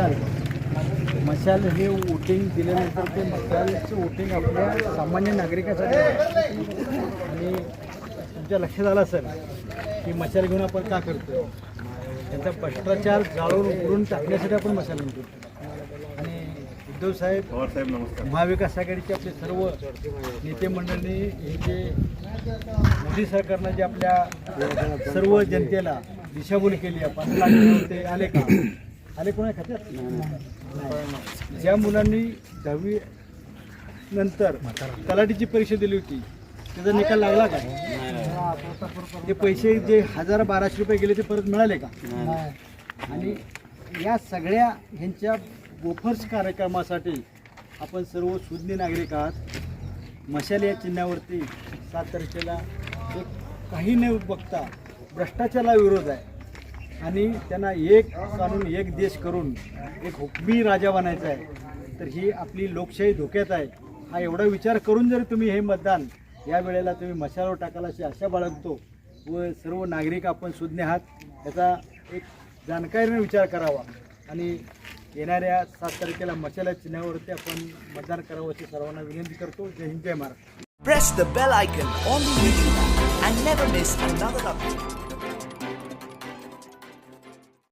मशाल. मशाल हे वोटिंग दिल्यानंतर ते मशालचं वोटिंग आपल्या सामान्य नागरिकासाठी. आणि तुमच्या लक्षात आलं असेल की मशाल घेऊन आपण का करतो त्यांचा भ्रष्टाचार जाळून उडून टाकण्यासाठी आपण मशाल घेऊन करतो आणि उद्धव साहेब महाविकास आघाडीचे आपले सर्व नेते मंडळी हे जे मोदी सरकारनं जे आपल्या सर्व जनतेला दिशाभूल केली लाख होते आले का? आले कोणा खात्यात? नाही. ज्या मुलांनी दहावी नंतर तलाठीची परीक्षा दिली होती त्याचा निकाल लागला का? ते पैसे जे हजार बाराशे रुपये गेले ते परत मिळाले का? आणि या सगळ्या ह्यांच्या बोफर्स कार्यक्रमासाठी आपण सर्व सुज्ञ नागरिक आहात. मशाल या चिन्हावरती सात तारखेला एक काही न बघता भ्रष्टाचाराला विरोध आहे. आणि त्यांना एक कानून एक देश करून एक हुकमी राजा बनायचा आहे. तर ही आपली लोकशाही धोक्यात आहे. हा एवढा विचार करून जर तुम्ही हे मतदान या वेळेला तुम्ही मशालावर टाकाल अशी आशा बाळगतो व सर्व नागरिक आपण सुज्ञ आहात याचा एक जाणकारीने विचार करावा. आणि येणाऱ्या सात तारखेला मशाला चिन्हावरती आपण मतदान करावं अशी सर्वांना विनंती करतो. जय हिंद जय Maharashtra. Press the bell icon on the YouTube and never miss another update.